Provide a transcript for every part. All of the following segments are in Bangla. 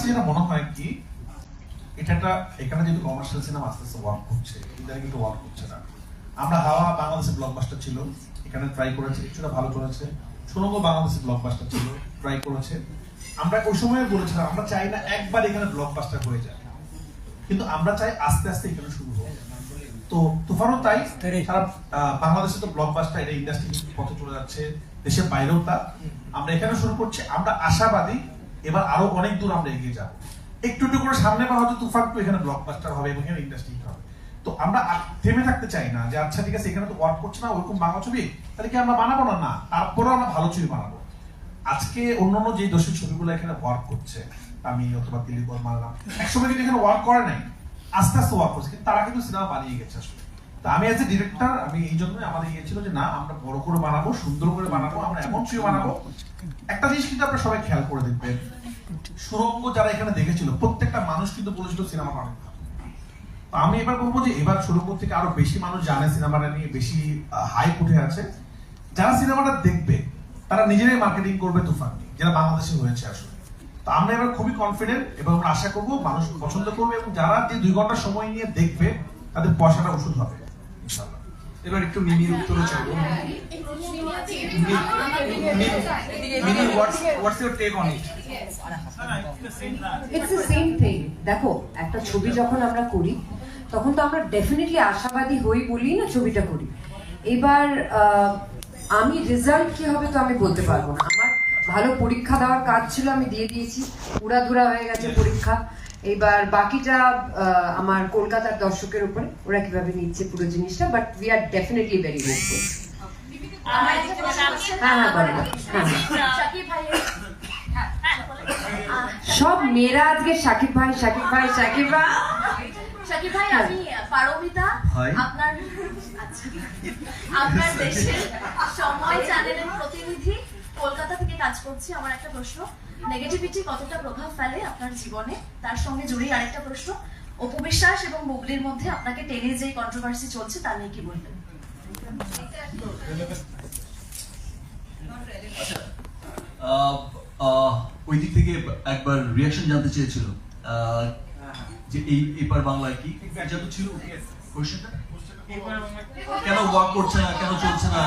কাছে যেটা মনে হয় কি, এটা একটা, এখানে যেহেতু কমার্শিয়াল সিনেমা আস্তে আস্তে ওয়ার্ক করছে ইদানিং কিন্তু ওয়ার্ক করছে না। আমরা হাওয়া বাংলাদেশে ব্লকবাস্টার ছিল, এখানে ট্রাই করেছে, কিছুটা ভালো চলেছে সুনগো বাংলাদেশে ব্লকবাস্টার ছিল ট্রাই করেছে। আমরা ওই সময় বলেছিলাম, আমরা চাই না একবার এখানে ব্লকবাস্টার হয়ে যায়। কিন্তু আমরা চাই আস্তে আস্তে এখানে শুরু হোক। তো তুফানও তাই, সারা বাংলাদেশে তো ব্লকবাস্টার এটা ইন্ডাস্ট্রি পথে চলে যাচ্ছে, দেশের বাইরেও তা। আমরা এখানে শুরু করছি, আমরা আশাবাদী এবার আরও অনেক দূর আমরা এগিয়ে যাব। একটু একটু করে সামনে বা হয়তো তুফান তো এখানে ব্লকবাস্টার হবে এবং এখানে ইন্ডাস্ট্রি হবে। তো আমরা থেমে থাকতে চাই না যে আচ্ছা ঠিক আছে, এখানে তো ওয়ার্ক করছে না, ওরকম বাংলা ছবি, তাহলে কি আমরা বানাবো না? না, তারপরেও আমরা ভালো ছবি বানাবো। আজকে অন্যান্য যে দোষী ছবিগুলো এখানে ওয়ার্ক করছে আমি অথবা দিলীপ বর্মা একসময় কিন্তু এখানে ওয়ার্ক করে নাই। আস্তে আস্তে ওয়ার্ক করছে, কিন্তু তারা কিন্তু সিনেমা বানিয়ে গেছে আসলে। তো আমি এজ এ ডিরেক্টর আমি এই জন্যই আমাদের ইয়ে ছিল যে, না, আমরা বড় করে বানাবো, সুন্দর করে বানাবো, আমরা এমন ছবি বানাবো একটা জিনিস কিন্তু আপনারা সবাই খেয়াল করে দেখবেন। সুরঙ্গ যারা এখানে দেখেছিল, প্রত্যেকটা মানুষ কিন্তু বলেছিল সিনেমা অনেক আমি এবার বলব যে এবার সুরঙ্গ থেকে আরও বেশি মানুষ জানে সিনেমাটা নিয়ে, বেশি হাইপ উঠে আছে। যারা সিনেমাটা দেখবে, তারা নিজেরাই মার্কেটিং করবে তুফান নিয়ে, যেটা বাংলাদেশে হয়েছে আসলে। তো আমরা এবার খুবই কনফিডেন্ট এবং আমরা আশা করব মানুষ পছন্দ করবে এবং যারা যে দুই ঘণ্টা সময় নিয়ে দেখবে, তাদের পয়সাটা ওষুধ হবে। এবার একটু মিনির উত্তরে যাব what's what's your take on it it's the same thing দেখো একটা ছবি যখন আমরা করি তখন তো আমরা ডেফিনেটলি আশাবাদী হই বলি না ছবিটা করি। এবার আহ, আমি রেজাল্ট কি হবে তো আমি বলতে পারব না। আমার ভালো পরীক্ষা দেওয়ার কাজ ছিল আমি দিয়ে দিয়েছি। উড়াধুরা হয়ে গেছে পরীক্ষা। এবার বাকিটা আমার কলকাতার দর্শকের উপরে। ওরা কীভাবে নিচ্ছে পুরো জিনিসটা but we are definitely very hopeful সব মেয়েরা আজকে সাকিব ভাই সাকিব ভাই সাকিব ভাই। শাকিব ভাই আমি পারমিতা। আপনার আচ্ছা। আপনার দেশের সময় চ্যানেলের প্রতিনিধি কলকাতা থেকে কাজ করছি আমার একটা প্রশ্ন। নেগেটিভিটি কতটা প্রভাব ফেলে আপনার জীবনে? তার সঙ্গে জড়িয়ে আরেকটা প্রশ্ন অপবিশ্বাস এবং বুবলির মধ্যে আপনাকে টেনে যে কন্ট্রোভার্সি চলছে তা নিয়ে কি বলবেন? আহ, আহ, ওই দিক থেকে একবার রিয়াকশন জানতে চেয়েছিল। আহ, যে এই এপার বাংলায় কি? যেহেতু ছিল কোশ্চেনটা কেন ওয়ার্ক করছে না? কেন চলছে না?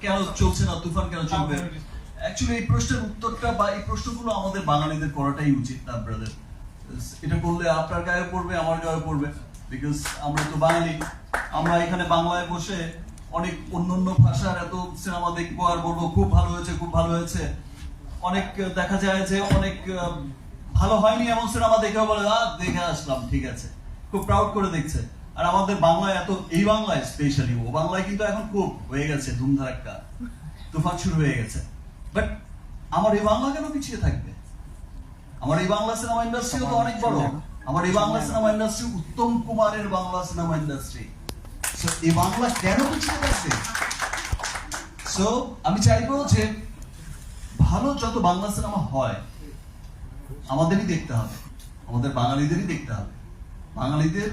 কেন চলছে না? তুফান কেন চলবে? অ্যাকচুয়ালি এই প্রশ্নের উত্তরটা বা এই প্রশ্নগুলো আমাদের বাঙালিদের করাটাই উচিত না ব্রাদার এটা করলে আপনার গায়ে পড়বে, আমার গায়ে পড়বে। বিকজ আমরা তো বাঙালি। আমরা এখানে বাংলায় বসে অনেক অন্যান্য ভাষার এত সিনেমা দেখব আর বলব, খুব ভালো হয়েছে, খুব ভালো হয়েছে। অনেক দেখা যায় যে অনেক ভালো হয়নি এমন সিনেমা দেখেও বলে, আহ, দেখে আসলাম, ঠিক আছে। খুব প্রাউড করে দেখছে। আর আমাদের বাংলায় এত, এই বাংলায় স্পেশালি ও বাংলায় কিন্তু এখন খুব হয়ে গেছে, ধুমধারাক্কা। তুফান শুরু হয়ে গেছে। বাট আমার এই বাংলা কেন পিছিয়ে থাকবে? আমার এই বাংলা সিনেমা ইন্ডাস্ট্রিও তো অনেক বড়। আমার এই বাংলা সিনেমা ইন্ডাস্ট্রি উত্তম কুমারের বাংলা সিনেমা ইন্ডাস্ট্রি সো এই বাংলা কেন পিছিয়ে থাকবে? সো আমি চাইব যে ভালো যত বাংলা সিনেমা হয় আমাদেরই দেখতে হবে। আমাদের বাঙালিদেরই দেখতে হবে। বাঙালিদের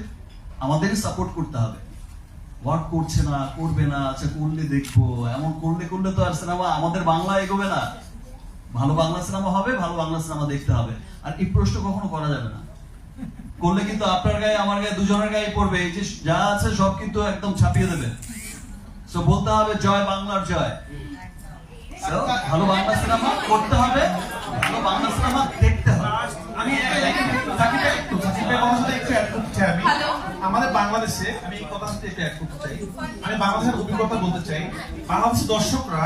আমাদেরই সাপোর্ট করতে হবে। ওয়ার্ক করছে না করবে না আচ্ছা করলে দেখব? এমন করলে করলে তো আর সিনেমা আমাদের বাংলা এগোবে না। ভালো বাংলা সিনেমা হবে ভালো বাংলা সিনেমা দেখতে হবে। আর এই প্রশ্ন কখনো করা যাবে না। করলে কিন্তু আপনার গায়ে আমার গায়ে দুজনের গায়ে পড়বে। এই যে যা আছে সব কিন্তু একদম ছাপিয়ে দেবে। তো বলতে হবে জয় বাংলার জয়। ভালো বাংলা সিনেমা করতে হবে ভালো বাংলা সিনেমা দেখতে হবে। আমি একটু সাথে একটু। আমাদের বাংলাদেশে আমি এই কথার সাথে একটু অ্যাড করতে চাই। আমি বাংলাদেশের অভিজ্ঞতা বলতে চাই বাংলাদেশের দর্শকরা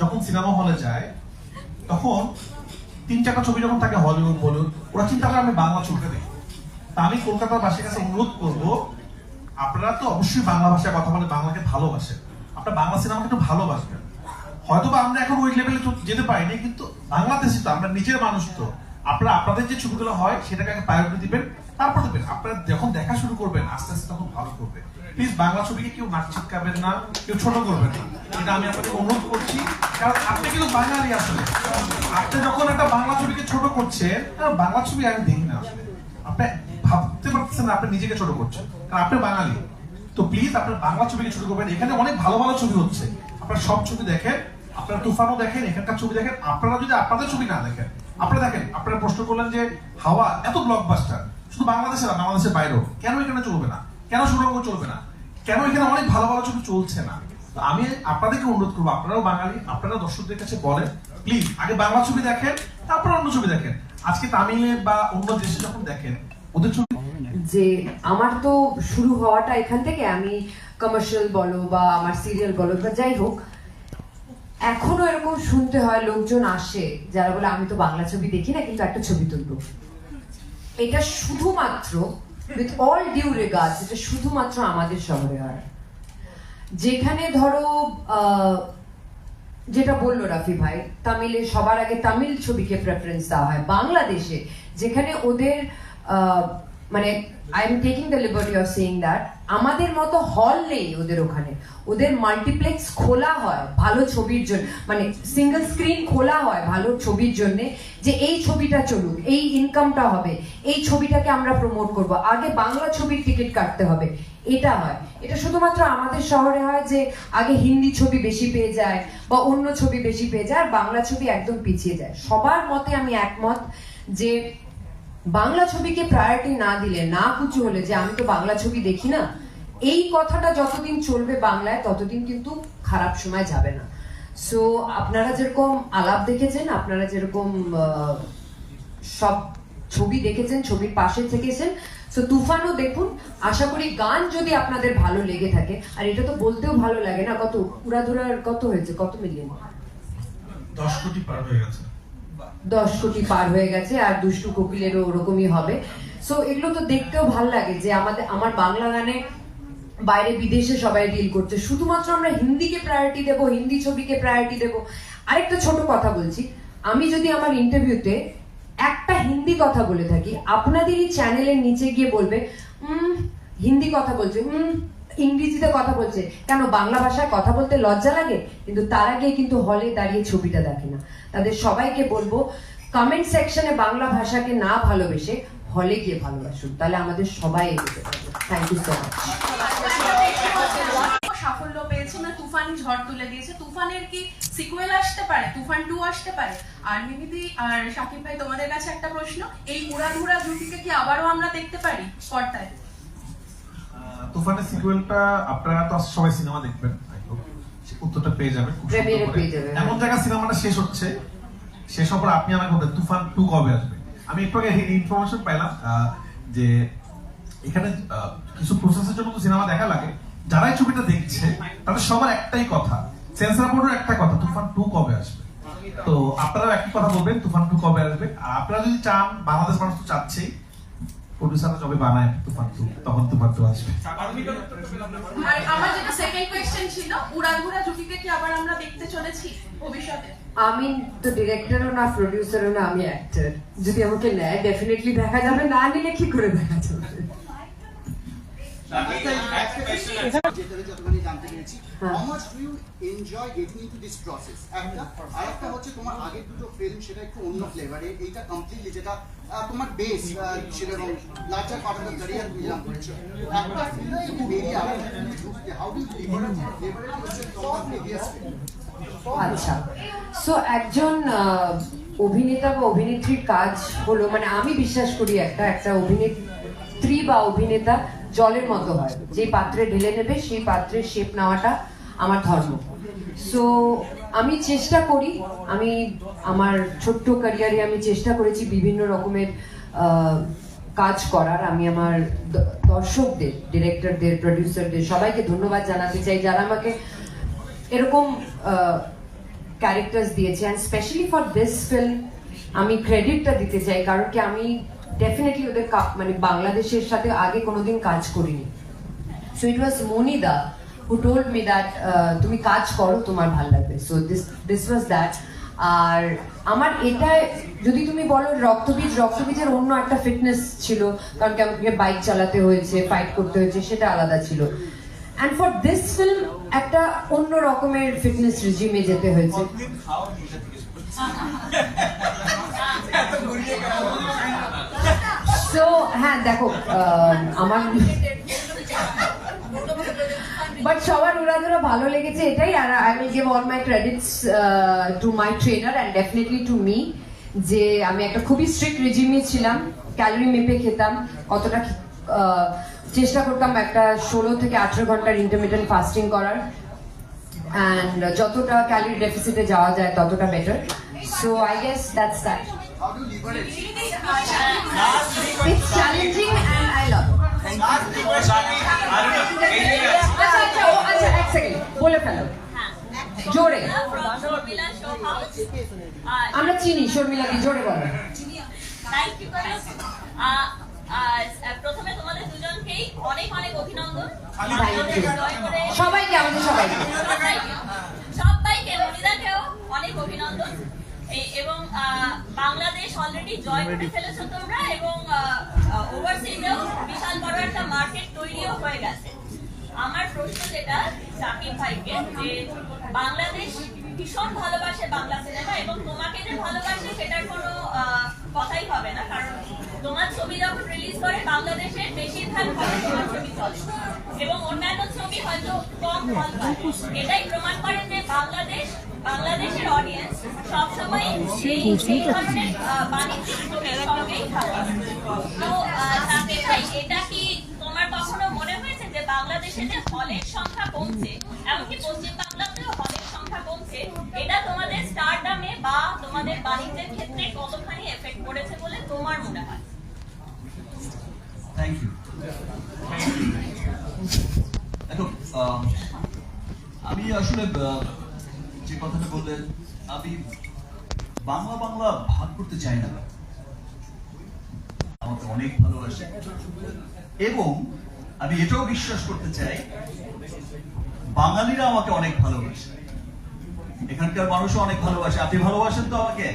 যখন সিনেমা হলে যায়, তখন তিন চারটা ছবি যখন থাকে হলিউড বলিউড ওরা চিন্তা করে আমি বাংলা ছবিটা দেখি তা আমি কলকাতার বাসীর কাছে অনুরোধ করব, আপনারা তো অবশ্যই বাংলা ভাষায় কথা বলে বাংলাকে ভালোবাসেন। আপনারা বাংলা সিনেমাকে একটু ভালোবাসবেন। হয়তো বা আমরা এখন ওই লেভেলে যেতে পারিনি, কিন্তু বাংলাদেশে তো, আমরা নিজের মানুষ তো। আপনারা আপনাদের যে ছবিগুলো হয়, সেটাকে আগে প্রায়োরিটি দিবেন, তারপর দেবেন। আপনারা যখন দেখা শুরু করবেন, আস্তে আস্তে তখন ভালো করবে প্লিজ বাংলা ছবিকে কেউ নাচ চিৎকাবেন না, কেউ ছোট করবেন না। এটা আমি আপনাকে অনুরোধ করছি, কারণ আপনি কিন্তু বাঙালি আসলে। আপনি যখন একটা বাংলা ছবিকে ছোট করছেন বাংলা ছবি আমি দেখি না আসলে আপনি ভাবতে পারতেছেন না আপনি নিজেকে ছোট করছেন, কারণ আপনি বাঙালি। তো প্লিজ আপনার বাংলা ছবিকে ছোট করবেন। এখানে অনেক ভালো ভালো ছবি হচ্ছে। আপনারা সব ছবি দেখেন, আপনারা তুফানও দেখেন, এখানকার ছবি দেখেন। আপনারা যদি আপনাদের ছবি না দেখেন আপনারা দেখেন, আপনারা প্রশ্ন করলেন যে হাওয়া এত ব্লকবাস্টার শুধু বাংলাদেশে না, বাংলাদেশের বাইরেও। কেন এখানে চলবে না? কেন সুনামগঞ্জ চলবে না? কেন এখানে অনেক ভালো ভালো ছবি চলছে না? আমি আপনাদেরকে অনুরোধ করব, আপনারাও বাঙালি, আপনারা দর্শকদের কাছে বলেন প্লিজ আগে বাংলা ছবি দেখেন, তারপর অন্য ছবি দেখেন। আজকে তামিলে বা অন্য দেশে যখন দেখেন, ওদের ছবি যে আমার তো শুরু হওয়াটা এখান থেকে, আমি কমার্শিয়াল বলো বা আমার সিরিয়াল বলো বা যাই হোক এখনও এরকম শুনতে হয় লোকজন আসে, যারা বলে, আমি তো বাংলা ছবি দেখি না, কিন্তু একটা ছবি তুলবো। এটা শুধুমাত্র উইথ অল ডিউ রিগার্ডস এটা শুধুমাত্র আমাদের শহরে হয়। যেখানে ধরো যেটা বলল রাফি ভাই, তামিলে, সবার আগে তামিল ছবিকে প্রেফারেন্স দেওয়া হয়। বাংলাদেশে, যেখানে ওদের মানে I am taking the liberty of saying that আমাদের মতো হল নেই ওদের ওখানে। ওদের মাল্টিপ্লেক্স খোলা হয়, ভালো ছবির জন্য মানে সিঙ্গেল স্ক্রিন খোলা হয় ভালো ছবির জন্য, যে এই ছবিটা চলুক, এই ইনকামটা হবে, এই ছবিটাকে আমরা প্রমোট করব। আগে বাংলা ছবির টিকিট কাটতে হবে, এটা হয়। এটা শুধুমাত্র আমাদের শহরে হয় যে আগে হিন্দি ছবি বেশি পেয়ে যায় বা অন্য ছবি বেশি পেয়ে যায়, আর বাংলা ছবি একদম পিছিয়ে যায়। সবার মতে আমি একমত যে বাংলা ছবিকে প্রায়োরিটি না দিলে, না কুচু হলে যে আমি তো বাংলা ছবি দেখি না, এই কথাটা যতদিন চলবে বাংলায়, ততদিন কিন্তু খারাপ সময় যাবে না। সো আপনারা যেরকম আলাপ দেখেছেন, আপনারা যেরকম সব ছবি দেখেছেন, ছবির পাশে থেকেছেন সো তুফানও দেখুন, আশা করি গান যদি আপনাদের ভালো লেগে থাকে, আর এটা তো বলতেও ভালো লাগে না, কত উড়াধুরার কত হয়েছে, কত মিলিয়ন? দশ কোটি পার হয়ে গেছে। দশ কোটি পার হয়ে গেছে আর দুষ্টু কোকিলেরও ওরকমই হবে। সো এগুলো তো দেখতেও ভালো লাগে যে আমাদের আমার বাংলা গানে বাইরে বিদেশে সবাই ডিল করছে। শুধুমাত্র আমরা হিন্দিকে প্রায়োরিটি দেবো হিন্দি ছবিকে প্রায়োরিটি দেবো। আরেকটা ছোট কথা বলছি আমি যদি আমার ইন্টারভিউতে একটা হিন্দি কথা বলে থাকি আপনাদেরই চ্যানেলের নিচে গিয়ে বলবে "উম, হিন্দি কথা বলছে উম, ইংরেজিতে কথা বলছে। কেন, বাংলা ভাষায় কথা বলতে লজ্জা লাগে? কিন্তু তার আগে কিন্তু হলে দাঁড়িয়ে ছবিটা দেখে না। তাদের সবাইকে বলব কমেন্ট সেকশনে বাংলা ভাষাকে না ভালোবেসে হলে গিয়ে ভালোবাসুন। তাহলে আমাদের সবাই পারবে। থ্যাংক ইউ সো মাচ সাফল্য পেয়েছে না তুফান ঝড় তুলে দিয়েছে। তুফানের কি সিকুয়েল আসতে পারে? তুফান টু আসতে পারে? আর মিমিদি আর সাকিব ভাই, তোমাদের কাছে একটা প্রশ্ন, এই উড়াধুরা জুটিকে কি আবারও আমরা দেখতে পারি পর্দায়? তুফানের সিকুয়েলটা আপনারা তো সবাই সিনেমা দেখবেন। উত্তরটা পেয়ে যাবেন। পেয়ে যাবেন। এমন জায়গায় সিনেমাটা শেষ হচ্ছে। শেষ হওয়ার আপনি আমাকে বলতেন তুফান টু কবে আসবে? আমি একটু আগে ইনফরমেশন পাইলাম যে এখানে কিছু প্রসেসের জন্য তো সিনেমা দেখা লাগে। যারাই ছবিটা দেখছে তাদের সবার একটাই কথা। সেন্সার বোর্ডের একটা কথা তুফান টু কবে আসবে? তো আপনারাও একই কথা বলবেন তুফান টু কবে আসবে? আর আপনারা যদি চান বাংলাদেশ মানুষ তো চাচ্ছেই। প্রডিউসাররা যবে বানায় তো পারতো তখন তো পারতো আসবে। আর আমার যেটা সেকেন্ড কোয়েশ্চেন ছিল উড়াধুরা জুটিকে কি আবার আমরা দেখতে চলেছি ভবিষ্যতে? আমি তো ডিরেক্টরও না প্রডিউসারও না আমি অ্যাক্টর যদি আমাকে নেয় ডেফিনেটলি দেখা যাবে না নিলে কি করে দেখা যাবে? জানতে পেরেছি this একটা আরেকটা হচ্ছে তোমার আগের দুটো সেটা একটু অন্য যেটা তোমার সো একজন অভিনেতা বা অভিনেত্রীর কাজ হলো মানে আমি বিশ্বাস করি একটা একটা অভিনেত্রী বা অভিনেতা জলের মতো হয়। যে পাত্রে ঢেলে নেবে, সেই পাত্রের শেপ নেওয়াটা আমার ধর্ম। সো আমি চেষ্টা করি, আমি আমার ছোট্ট ক্যারিয়ারে আমি চেষ্টা করেছি বিভিন্ন রকমের কাজ করার। আমি আমার দর্শকদের ডিরেক্টরদের প্রডিউসারদের সবাইকে ধন্যবাদ জানাতে চাই যারা আমাকে এরকম ক্যারেক্টার্স দিয়েছে। And specially for this film আমি ক্রেডিটটা দিতে চাই, কারণ কি আমি ডেফিনেটলি ওদের মানে বাংলাদেশের সাথে আগে কোনোদিন কাজ করিনি। সো ইট ওয়াজ মনিদা হু টোল্ড মি দ্যাট তুমি কাজ করো তোমার ভালো লাগবে। So this this was that আর আমার এটা যদি তুমি বলো রক্তবীজ রক্তবীজের অন্য একটা ফিটনেস ছিল কারণ কি আমাকে বাইক চালাতে হয়েছে ফাইট করতে হয়েছে সেটা আলাদা ছিল। অ্যান্ড ফর দিস ফিল্ম একটা অন্য রকমের ফিটনেস রিজিমে যেতে হয়েছে। সো হ্যাঁ দেখো আমার বাট সবার উড়াধুরা ভালো লেগেছে এটাই আর I will give all my credits to my trainer and definitely to me যে আমি একটা খুবই স্ট্রিক্ট রেজিমে ছিলাম ক্যালোরি মেপে খেতাম কতটা চেষ্টা করতাম একটা ষোলো থেকে আঠেরো ঘণ্টার ইন্টারমিডিয়েন্ট ফাস্টিং করার অ্যান্ড যতটা ক্যালোরি ডেফিসিটে যাওয়া যায় ততটা better so I guess that's that বলে ফেলো। জোরে। শর্মিলা শো হাউস আর আমরা চিনি শর্মিলাকে জোরে বলো। থ্যাংক ইউ প্রথমে তোমাদের দুজনকেই অনেক অনেক অভিনন্দন। আমাদের জয় করে সবাইকে আমাদের সবাইকে। সবাইকে। মনিদাকেও অনেক অভিনন্দন। এই- এবং বাংলাদেশ অলরেডি জয় করে ফেলেছো তোমরা এবং ওভারসিজেও বিশাল বড় একটা মার্কেট তৈরিও হয়ে গেছে। আমার প্রশ্ন যেটা সাকিব ভাইকে যে বাংলাদেশ ভীষণ ভালোবাসে বাংলা সিনেমা এবং তোমাকে যে ভালোবাসে সেটার কোনো কথাই হবে না। কারণ তোমার ছবি যখন রিলিজ করে বাংলাদেশের বেশিরভাগ তোমার ছবি চলে। এবং অন্যান্য ছবি হয়তো কম পায় এটাই প্রমাণ করে যে বাংলাদেশ বাংলাদেশের অডিয়েন্স সবসময় এই এই ধরনের বাণিজ্যিক ছবির সঙ্গেই থাকে তো সাকিব ভাই এটা কি তোমার কখনো মনে হয়েছে যে বাংলাদেশে যে হলের সংখ্যা কমছে, এমনকি পশ্চিম বাংলাতেও হলের সংখ্যা কমছে। এটা তোমাদের বা তোমাদের বাণিজ্যের ক্ষেত্রে কতখানি এফেক্ট করেছে বলে তোমার মনে হয়? আমি আসলে যে কথাটা বললেন আমি বাংলা বাংলা ভাগ করতে চাই না। আমাকে অনেক ভালোবাসে। এবং আমি এটাও বিশ্বাস করতে চাই বাঙালিরা আমাকে অনেক ভালোবাসে। এখানকার মানুষও অনেক ভালোবাসে। আপনি ভালোবাসেন তো আমাকে?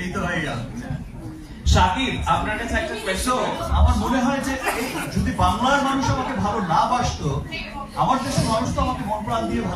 এই তো ভাইয়া শাকিব আপনার কাছে একটা কোয়েশ্চন আমার মনে হয় যে যদি বাংলার মানুষ আমাকে ভালো না বাসতো আমার দেশের মানুষ তো আমাকে মন প্রাণ দিয়ে ভালো